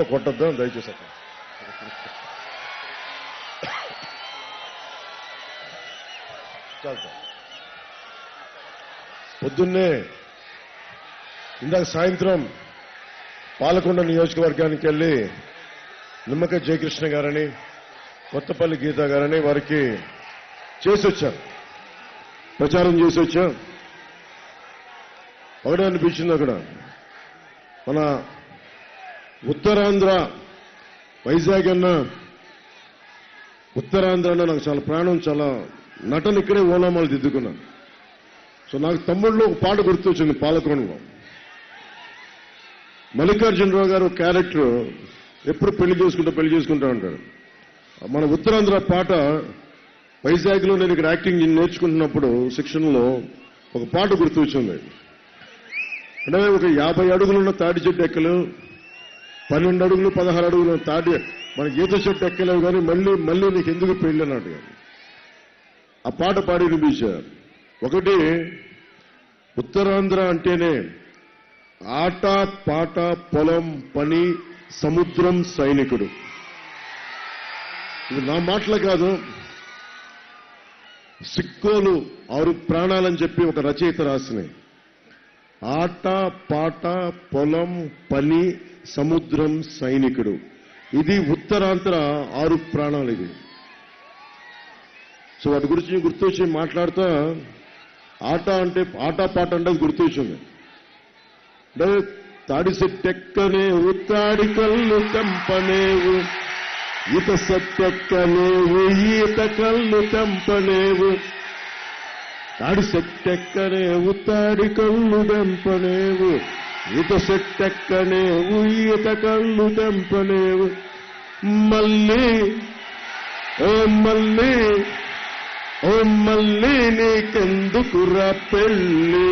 రాళ్ళతో కొట్టద్దాం దయచేసి అక్కడ. చాలు. పొద్దున్నే ఇందాక సాయంత్రం పాలకొండ నియోజకవర్గానికి వెళ్ళి నిమ్మక జయకృష్ణ గారని కొత్తపల్లి గీత గారని వారికి చేసి వచ్చాం ప్రచారం చేసి వచ్చాం ఒకటే అనిపించింది అక్కడ మన ఉత్తరాంధ్ర. వైజాగ్ అన్న ఉత్తరాంధ్ర అన్న నాకు చాలా ప్రాణం చాలా నటన ఇక్కడే ఓనామాలు దిద్దుకున్నాను. సో నాకు తమ్ముళ్ళు ఒక పాట గుర్తొచ్చింది పాలకొండలో. మల్లికార్జునరావు గారు క్యారెక్టర్ ఎప్పుడు పెళ్ళి చేసుకుంటా పెళ్ళి చేసుకుంటా ఉంటాడు మన ఉత్తరాంధ్ర పాట వైజాగ్లో నేను ఇక్కడ యాక్టింగ్ నేర్చుకుంటున్నప్పుడు శిక్షణలో ఒక పాట గుర్తొచ్చింది. అంటే ఒక యాభై అడుగులున్న తాడి చెట్టు ఎక్కలు పన్నెండు అడుగులు పదహారు అడుగులు తాటి మన ఈత చెట్టు ఎక్కలేవు కానీ మళ్ళీ మళ్ళీ నీకు ఎందుకు పెళ్ళి అన్నాడు ఆ పాట పాడి వినిపించారు ఒకటి ఉత్తరాంధ్ర అంటేనే ఆట పాట పొలం పని సముద్రం సైనికుడు. ఇది నా మాటలు కాదు. సిక్కోలు ఆరు ప్రాణాలని చెప్పి ఒక రచయిత రాసినాయి. ఆట పాట పొలం పని సముద్రం సైనికుడు. ఇది ఉత్తరాంతర ఆరు ప్రాణాలు ఇది సో వాటి గురించి గుర్తొచ్చి మాట్లాడుతా ఆట అంటే ఆట పాట అంటే గుర్తొచ్చింది. అంటే తాడి సెట్టెక్కనేవు తాడి కళ్ళు తెంపనేవు. ఈత సెట్టెక్కనేవు ఈత కళ్ళు తెంపనేవు. తాడి తాడి కళ్ళు తెంపనేవు. ఇత సెట్టెక్కనేవు ఈత కళ్ళు తెంపనేవు మళ్ళీ ఓ మళ్ళీ ఓ మళ్ళీ నీకెందుకురా పెళ్ళి?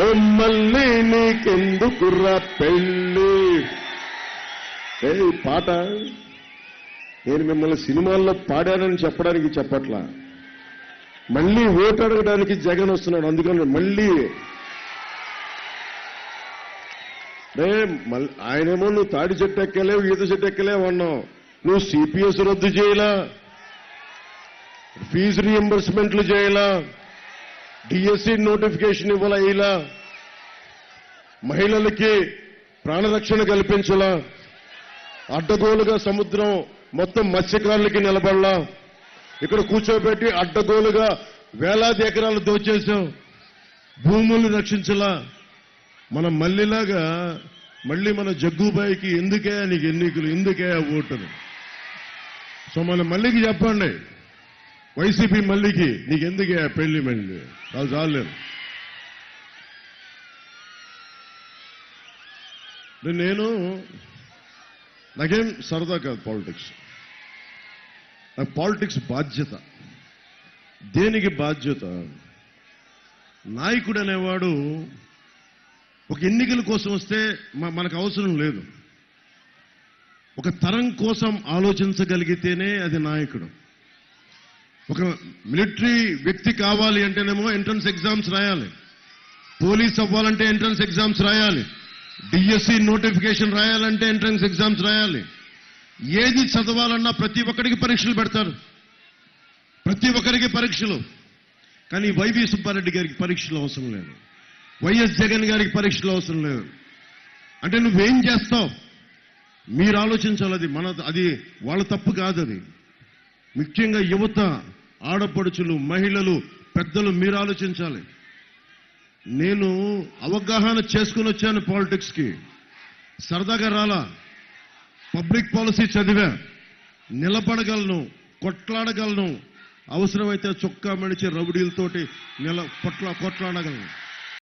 ఓ మళ్ళీ నీకెందుకురా పెళ్ళి? ఏ పాట నేను మిమ్మల్ని సినిమాల్లో పాడానని చెప్పడానికి చెప్పట్లా. మళ్ళీ ఓటు అడగడానికి జగన్ వస్తున్నాడు. అందుకని మళ్ళీ మళ్ళీ ఆయనేమో నువ్వు తాడి చెట్టు ఎక్కలేవు ఈత చెట్టు ఎక్కలేవు అన్నావు. నువ్వు సిపిఎస్ రద్దు చేయలా? ఫీజు రీఎంబర్స్మెంట్లు చేయాలా? డిఎస్సి నోటిఫికేషన్ ఇవ్వాలా ఇలా మహిళలకి ప్రాణరక్షణ కల్పించలా? అడ్డగోలుగా సముద్రం మొత్తం మత్స్యకారులకి నిలబడలా? ఇక్కడ కూర్చోబెట్టి అడ్డగోలుగా వేలాది ఎకరాలు దోచేశాం. భూముల్ని రక్షించలా? మనం మళ్ళీలాగా మళ్ళీ మన జగ్గుబాయికి ఎందుకే నీకు ఎన్నికలు ఎందుకే ఓటులు సో మన మళ్ళీకి చెప్పండి. వైసీపీ మళ్ళీకి నీకు ఎందుకే పెళ్ళి మళ్ళీ? చాలా చాలేదు నేను నాకేం సరదా కాదు పాలిటిక్స్. నాకు పాలిటిక్స్ బాధ్యత. దేనికి బాధ్యత? నాయకుడు అనేవాడు ఒక ఎన్నికల కోసం వస్తే మనకు అవసరం లేదు. ఒక తరం కోసం ఆలోచించగలిగితేనే అది నాయకుడు. ఒక మిలిటరీ వ్యక్తి కావాలి అంటేనేమో ఎంట్రన్స్ ఎగ్జామ్స్ రాయాలి. పోలీస్ అవ్వాలంటే ఎంట్రన్స్ ఎగ్జామ్స్ రాయాలి. డిఎస్సి నోటిఫికేషన్ రాయాలంటే ఎంట్రన్స్ ఎగ్జామ్స్ రాయాలి. ఏది చదవాలన్నా ప్రతి ఒక్కరికి పరీక్షలు పెడతారు. ప్రతి ఒక్కరికి పరీక్షలు. కానీ వైవి సుబ్బారెడ్డి గారికి పరీక్షలు అవసరం లేదు. వైఎస్ జగన్ గారికి పరీక్షలు అవసరం లేదు. అంటే నువ్వేం చేస్తావు? మీరు ఆలోచించాలి అది మన అది వాళ్ళ తప్పు కాదు అది. ముఖ్యంగా యువత ఆడపడుచులు మహిళలు పెద్దలు మీరు ఆలోచించాలి. నేను అవగాహన చేసుకుని వచ్చాను పాలిటిక్స్కి సరదాగా రాలా. పబ్లిక్ పాలసీ చదివా. నిలబడగలను కొట్లాడగలను. అవసరమైతే చొక్కా మడిచి రౌడీలతోటి నిల కొట్లా కొట్లాడగలను.